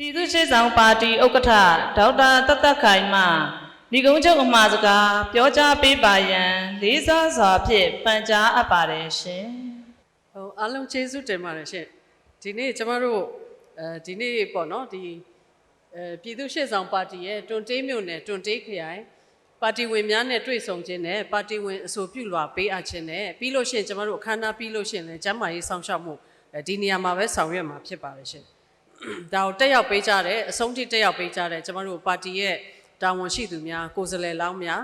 ပြည်သူ့ရှေ့ဆောင်ပါတီဥက္ကဋ္ဌဒေါက်တာတသက်ခိုင်မှဒီကုန်းချုပ်အမှားစကားပြောကြားပေးပါရန်လေးစားစွာဖြင့်ပန်ကြားအပ်ပါတယ်ရှင်ဟိုအားလုံးကျေးဇူးတင်ပါတယ်ရှင်ဒီနေ့ကျမတို့အဲဒီနေ့ပေါ့နော်ဒီအဲပြည်သူ့ရှေ့ဆောင်ပါတီရဲ့တွန်တေးမြို့နယ်တွန်တေးခရိုင်ပါတီဝင်များနဲ့တွေ့ဆုံခြင်းနဲ့ပါတီဝင်အဆိုပြုလွှာပေးအပ်ခြင်းနဲ့ပြီးလို့ရှိရင်ကျမတို့အခမ်းအနားပြီးလို့ရှိရင်လည်းကျမ်းမာရေးဆောင်ရှောက်မှုအဲဒီနေရာမှာပဲဆောင်ရွက်မှာဖြစ်ပါတယ်ရှင် ဒါကိုတက်ရောက်ပေးကြတယ်အဆုံးထိတက်ရောက်ပေးကြတယ်ကျမတို့ပါတီရဲ့တာဝန်ရှိသူများကိုယ်စားလှယ်လောင်းများ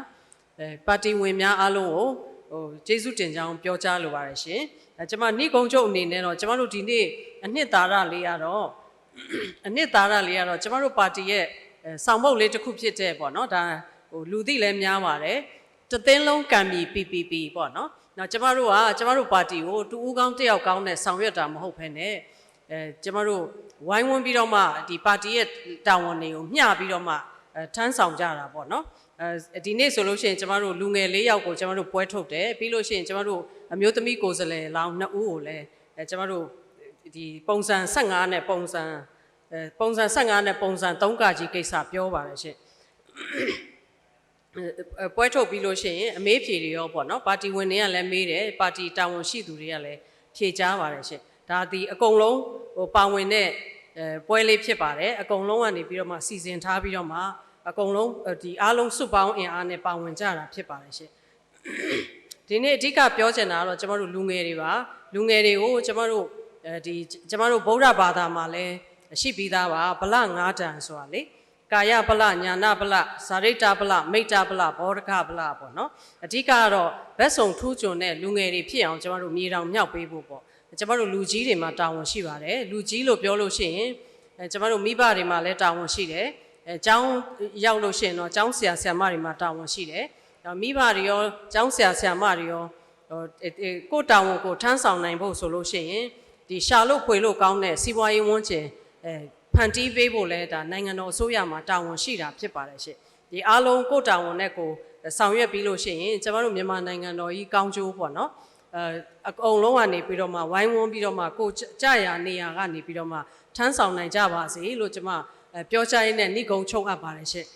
အဲပါတီဝင်များအားလုံးကိုဟိုကျေးဇူးတင်ကြောင်းပြောကြားလိုပါတယ်ရှင်အဲကျမနှိကုံချုပ်အနေနဲ့တော့ကျမတို့ဒီနေ့အနှစ်သာရလေးရတော့အနှစ်သာရလေးကတော့ကျမတို့ပါတီရဲ့အဲဆောင်မုတ်လေးတစ်ခုဖြစ်တဲ့ပေါ့နော်ဒါဟိုလူသိလည်းများပါတယ်တသင်းလုံးကံမီ PPP ပေါ့နော်နောက်ကျမတို့ကကျမတို့ပါတီကိုတူဦးကောင်းတစ်ယောက်ကောင်းနဲ့ဆောင်ရွက်တာမဟုတ်ဘဲနဲ့ အဲကျမတို့ဝိုင်းဝန်းပြီးတော့မှဒီပါတီရဲ့တာဝန်တွေကိုမျှပြီးတော့မှအဲထမ်းဆောင်ကြတာပေါ့နော်အဲဒီနေ့ဆိုလို့ရှိရင်ကျမတို့လူငယ်၄ယောက်ကိုကျမတို့ပွဲထုတ်တယ်ပြီးလို့ရှိရင်ကျမတို့အမျိုးသမီးကိုယ်စားလှယ်လောင်း2ဦးကိုလည်းအဲကျမတို့ဒီပုံစံ15နဲ့ပုံစံအဲပုံစံ15နဲ့ပုံစံ3ကကြီးကိစ္စပြောပါတယ်ရှင်အဲပွဲထုတ်ပြီးလို့ရှိရင်အမေးဖြေတွေရောပေါ့နော်ပါတီဝင်တွေကလည်းမေးတယ်ပါတီတာဝန်ရှိသူတွေကလည်းဖြေကြားပါတယ်ရှင်ဒါဒီအကုန်လုံး ဟိုပါဝင်တဲ့အဲပွဲလေးဖြစ်ပါတယ်အကုန်လုံးကနေပြီးတော့မှစီစဉ်ထားပြီးတော့မှအကုန်လုံးဒီအားလုံးစုပေါင်းအင်အားနဲ့ပါဝင်ကြတာဖြစ်ပါတယ်ရှင်ဒီနေ့အဓိကပြောချင်တာကတော့ကျမတို့လူငယ်တွေပါလူငယ်တွေကိုကျမတို့အဲဒီကျမတို့ဗုဒ္ဓဘာသာမှာလည်းရှိပြီးသားပါဗလ၅တန်ဆိုတာလေကာယဗလညာနာဗလဇာရိတဗလမိတ္တဗလဘောဓကဗလပေါ့နော်အဓိကကတော့ဗက်စုံထူးချွန်တဲ့လူငယ်တွေဖြစ်အောင်ကျမတို့မြေတောင်မြောက်ပေးဖို့ပေါ့ ကျမတို့လူကြီးတွေမှာတာဝန်ရှိပါတယ်လူကြီးလို့ပြောလို့ရှိရင်အဲကျမတို့မိဘတွေမှာလည်းတာဝန်ရှိတယ်အဲကျောင်းရောက်လို့ရှိရင်တော့ကျောင်းဆရာဆရာမတွေမှာတာဝန်ရှိတယ်တော့မိဘတွေရောကျောင်းဆရာဆရာမတွေရောဟိုကိုတောင်ကိုထမ်းဆောင်နိုင်ဖို့ဆိုလို့ရှိရင်ဒီရှာလို့ဖွေလို့ကောင်းတဲ့စီးပွားရေးဝန်းကျင်အဲဖန်တီးပေးဖို့လဲဒါနိုင်ငံတော်အစိုးရမှာတာဝန်ရှိတာဖြစ်ပါတယ်ရှင့်ဒီအားလုံးကိုတောင်ဝန်နဲ့ကိုဆောင်ရွက်ပြီးလို့ရှိရင်ကျမတို့မြန်မာနိုင်ငံတော်ကြီးကောင်းကျိုးပေါ့နော် အဲအကုန်လုံးကနေပြီးတော့မှဝိုင်းဝန်းပြီးတော့မှကိုကြရနေရာကနေပြီးတော့မှထမ်းဆောင်နိုင်ကြပါစေလို့ကျမပြောချရင်းနဲ့ဏိကုံချုပ်အပ်ပါတယ်ရှင့်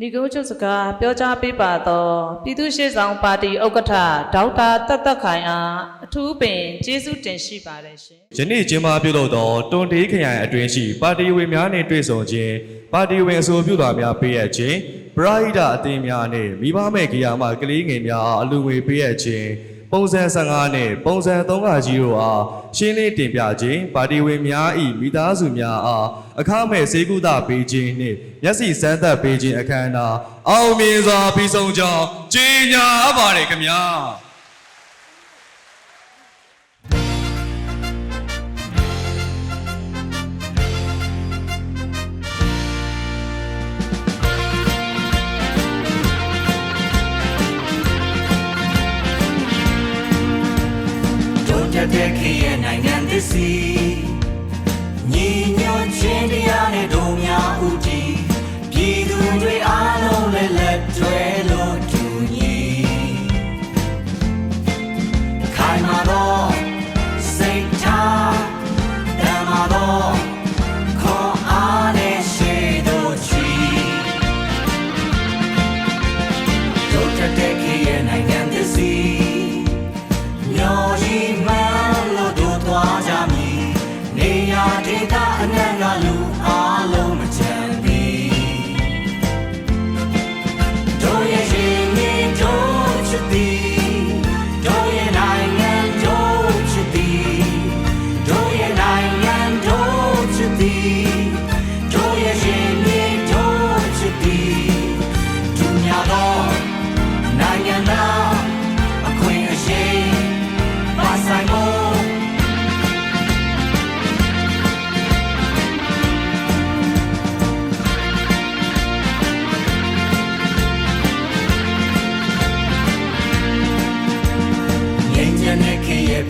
ဒီကုန်းချုပ်စကားပြောကြားပေးပါတော့ပြည်သူ့ရှေ့ဆောင်ပါတီဥက္ကဋ္ဌဒေါက်တာတသက်ခိုင်အားအထူးပင်ကျေးဇူးတင်ရှိပါတယ်ရှင်ယနေ့ကျင်းပပြုလုပ်သောတွန်တေးခရိုင်အတွင်းရှိပါတီဝင်များနှင့်တွေ့ဆုံခြင်းပါတီဝင်အဆိုပြုတာများပေးအပ်ခြင်း ပရိဟိတအသင်းများနှင့်မိဘမဲ့ကြရာမှကလေးငယ်များအားအလူငွေပေးအပ်ခြင်းပုံစံ15နှင့်ပုံစံ3ကကြီးတို့အားရှင်းလင်းတင်ပြခြင်းပါတီဝင်များ၏မိသားစုများအားအခမဲ့စေကုသပေးခြင်းနှင့်မျက်စိစမ်းသပ်ပေးခြင်းအခမ်းအနားအောင်မြင်စွာပြီးဆုံးကြောင်းကြေညာအပ်ပါတယ်ခင်ဗျာ နိုင်ငံသစ်စီညီညွတ်ခြင်းတရားနဲ့တို့များဥတီပြည်သူတွေအားလုံးလည်းလက်တွဲလို့တူညီခိုင်မာတော့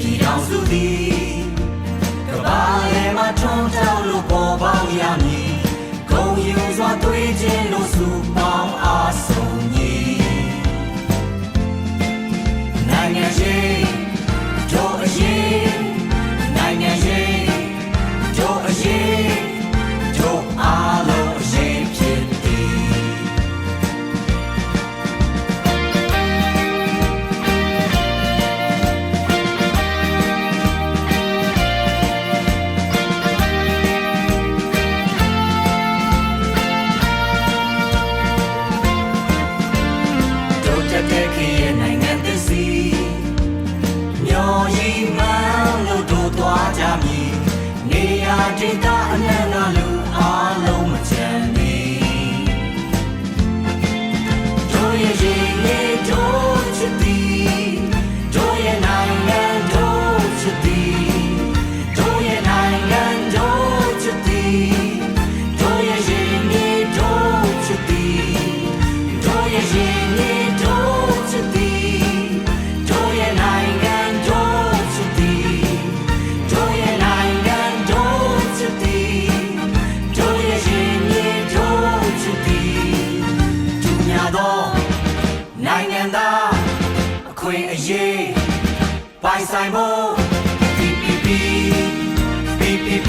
ပြည်တော်စုသည်ကမ္ဘာလေမှာထွန်းတောက်လို့ပေါ်ပေါက်ရ တာအနန္တလုံး သားအခွင့်အရေးပိုင်ဆိုင်ဖို့ PPP PPP